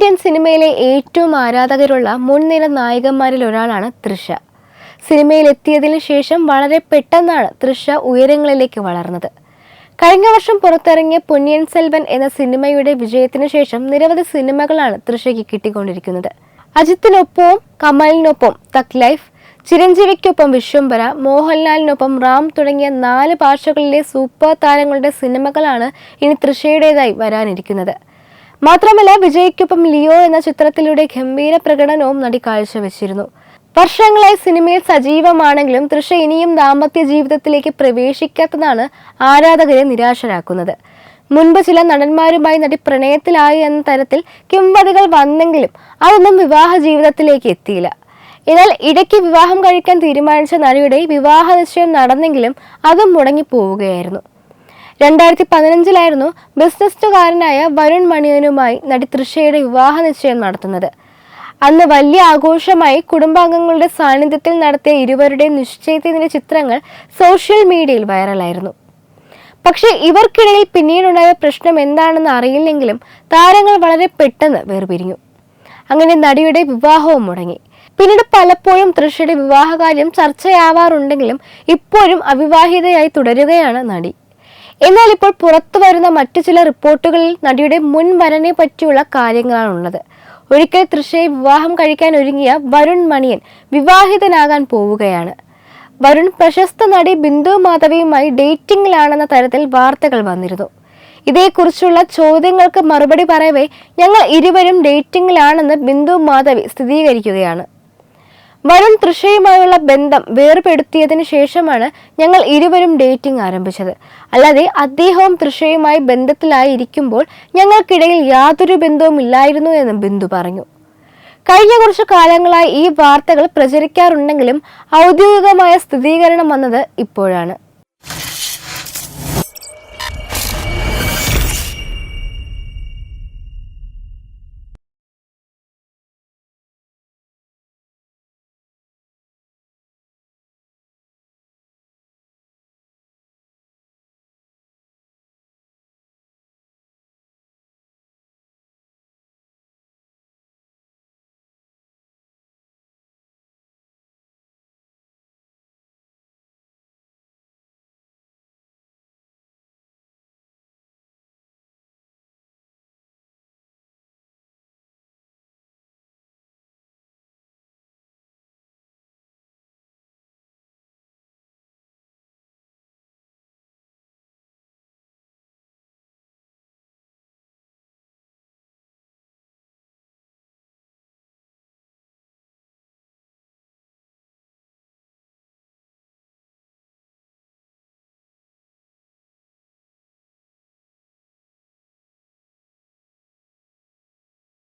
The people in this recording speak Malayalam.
സിനിമയിലെ ഏറ്റവും ആരാധകരുള്ള മുൻനിര നായികന്മാരിൽ ഒരാളാണ് തൃഷ. സിനിമയിൽ എത്തിയതിനു ശേഷം വളരെ പെട്ടെന്നാണ് തൃഷ ഉയരങ്ങളിലേക്ക് വളർന്നത്. കഴിഞ്ഞ വർഷം പുറത്തിറങ്ങിയ പൊന്നിയൻ സെൽവൻ എന്ന സിനിമയുടെ വിജയത്തിനു ശേഷം നിരവധി സിനിമകളാണ് തൃഷയ്ക്ക് കിട്ടിക്കൊണ്ടിരിക്കുന്നത്. അജിത്തിനൊപ്പവും കമലിനൊപ്പം തക് ലൈഫ് ചിരഞ്ജീവിക്കൊപ്പം വിശ്വംഭര മോഹൻലാലിനൊപ്പം റാം തുടങ്ങിയ നാല് ഭാഷകളിലെ സൂപ്പർ താരങ്ങളുടെ സിനിമകളാണ് ഇനി തൃഷയുടേതായി വരാനിരിക്കുന്നത്. മാത്രമല്ല വിജയ്ക്കൊപ്പം ലിയോ എന്ന ചിത്രത്തിലൂടെ ഗംഭീര പ്രകടനവും നടി കാഴ്ചവെച്ചിരുന്നു. വർഷങ്ങളായി സിനിമയിൽ സജീവമാണെങ്കിലും തൃഷ ഇനിയും ദാമ്പത്യ ജീവിതത്തിലേക്ക് പ്രവേശിക്കാത്തതാണ് ആരാധകരെ നിരാശരാക്കുന്നത്. മുൻപ് ചില നടന്മാരുമായി നടി പ്രണയത്തിലായി എന്ന തരത്തിൽ കിംവദികൾ വന്നെങ്കിലും അതൊന്നും വിവാഹ ജീവിതത്തിലേക്ക് എത്തിയില്ല. എന്നാൽ ഇടയ്ക്ക് വിവാഹം കഴിക്കാൻ തീരുമാനിച്ച നടിയുടെ വിവാഹ നിശ്ചയം നടന്നെങ്കിലും അതും മുടങ്ങിപ്പോവുകയായിരുന്നു. രണ്ടായിരത്തി പതിനഞ്ചിലായിരുന്നു ബിസിനസ്സുകാരനായ വരുൺ മണിയനുമായി നടി തൃഷയുടെ വിവാഹ നിശ്ചയം നടത്തുന്നത്. അന്ന് വലിയ ആഘോഷമായി കുടുംബാംഗങ്ങളുടെ സാന്നിധ്യത്തിൽ നടത്തിയ ഇരുവരുടെയും നിശ്ചയത്തിന്റെ ചിത്രങ്ങൾ സോഷ്യൽ മീഡിയയിൽ വൈറലായിരുന്നു പക്ഷേ ഇവർക്കിടയിൽ പിന്നീടുണ്ടായ പ്രശ്നം എന്താണെന്ന് അറിയില്ലെങ്കിലും താരങ്ങൾ വളരെ പെട്ടെന്ന് വേർപിരിഞ്ഞു. അങ്ങനെ നടിയുടെ വിവാഹവും മുടങ്ങി. പിന്നീട് പലപ്പോഴും തൃഷയുടെ വിവാഹകാര്യം ചർച്ചയാവാറുണ്ടെങ്കിലും ഇപ്പോഴും അവിവാഹിതയായി തുടരുകയാണ് നടി. എന്നാൽ ഇപ്പോൾ പുറത്തു വരുന്ന മറ്റു ചില റിപ്പോർട്ടുകളിൽ നടിയുടെ മുൻ വരനെ പറ്റിയുള്ള കാര്യങ്ങളാണുള്ളത്. ഒരിക്കൽ തൃശ്ശയെ വിവാഹം കഴിക്കാൻ ഒരുങ്ങിയ വരുൺ മണിയൻ വിവാഹിതനാകാൻ പോവുകയാണ്. വരുൺ പ്രശസ്ത നടി ബിന്ദു മാധവിയുമായി ഡേറ്റിംഗിലാണെന്ന തരത്തിൽ വാർത്തകൾ വന്നിരുന്നു. ഇതേക്കുറിച്ചുള്ള ചോദ്യങ്ങൾക്ക് മറുപടി പറയവേ ഞങ്ങൾ ഇരുവരും ഡേറ്റിംഗിലാണെന്ന് ബിന്ദു മാധവി സ്ഥിരീകരിക്കുകയാണ്. വരുൺ തൃഷയുമായുള്ള ബന്ധം വേർപെടുത്തിയതിനു ശേഷമാണ് ഞങ്ങൾ ഇരുവരും ഡേറ്റിംഗ് ആരംഭിച്ചത്. അല്ലാതെ അദ്ദേഹവും തൃഷയുമായി ബന്ധത്തിലായിരിക്കുമ്പോൾ ഞങ്ങൾക്കിടയിൽ യാതൊരു ബന്ധവും ഇല്ലായിരുന്നു എന്നും ബിന്ദു പറഞ്ഞു. കഴിഞ്ഞ കുറച്ചു കാലങ്ങളായി ഈ വാർത്തകൾ പ്രചരിക്കാറുണ്ടെങ്കിലും ഔദ്യോഗികമായ സ്ഥിരീകരണം വന്നത് ഇപ്പോഴാണ്.